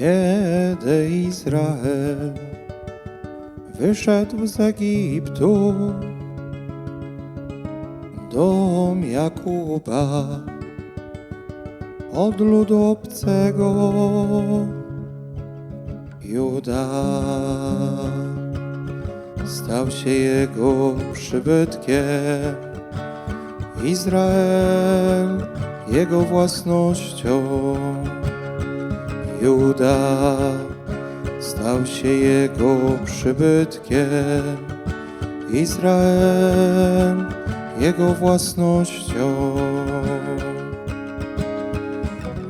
Kiedy Izrael wyszedł z Egiptu, dom Jakuba od ludu obcego Juda stał się jego przybytkiem, Izrael jego własnością. Juda stał się jego przybytkiem, Izrael jego własnością.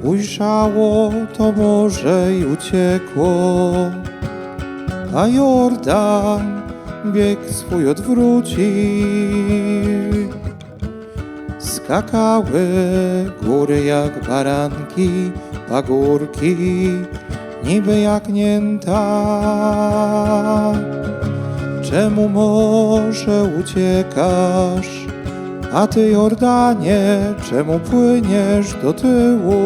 Ujrzało to morze i uciekło, a Jordan bieg swój odwrócił. Skakały góry jak baranki, pagórki, niby jagnięta. Czemu morze uciekasz, a ty Jordanie, czemu płyniesz do tyłu?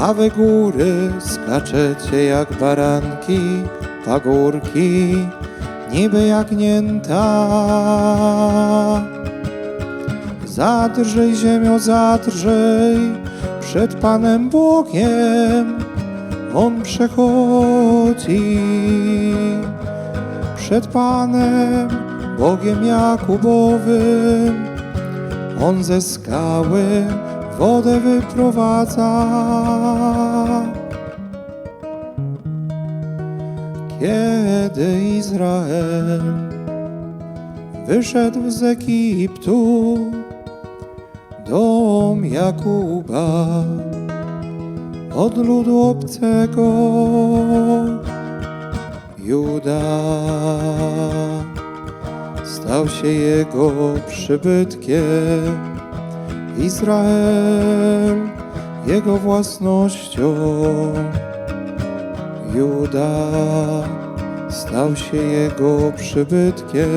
A wy góry skaczecie jak baranki, pagórki, niby jagnięta. Zadrżyj ziemio, zadrżyj przed Panem Bogiem, On przechodzi. Przed Panem Bogiem Jakubowym, On ze skały wodę wyprowadza. Kiedy Izrael wyszedł z Egiptu, dom Jakuba od ludu obcego Juda. Stał się jego przybytkiem, Izrael jego własnością. Juda. Stał się jego przybytkiem,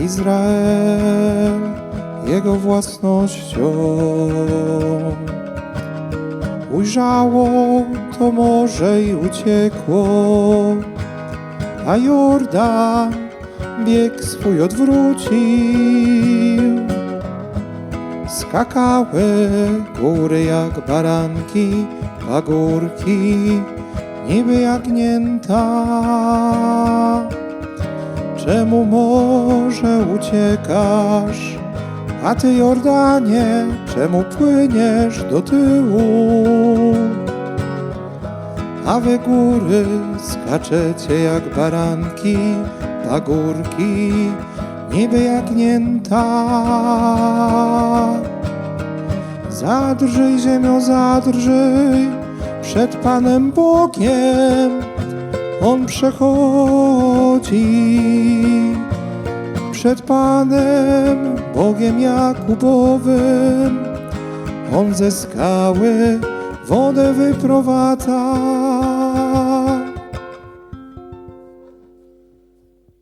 Izrael jego własnością. Ujrzało to morze i uciekło, a Jordan bieg swój odwrócił. Skakały góry jak baranki, pagórki, niby jagnięta. Czemu morze uciekasz, a ty Jordanie, czemu płyniesz do tyłu? A wy góry skaczecie jak baranki, pagórki, niby jagnięta. Zadrżyj ziemio, zadrżyj przed Panem Bogiem, On przechodzi. Przed Panem Bogiem Jakubowym, On ze skały wodę wyprowadza.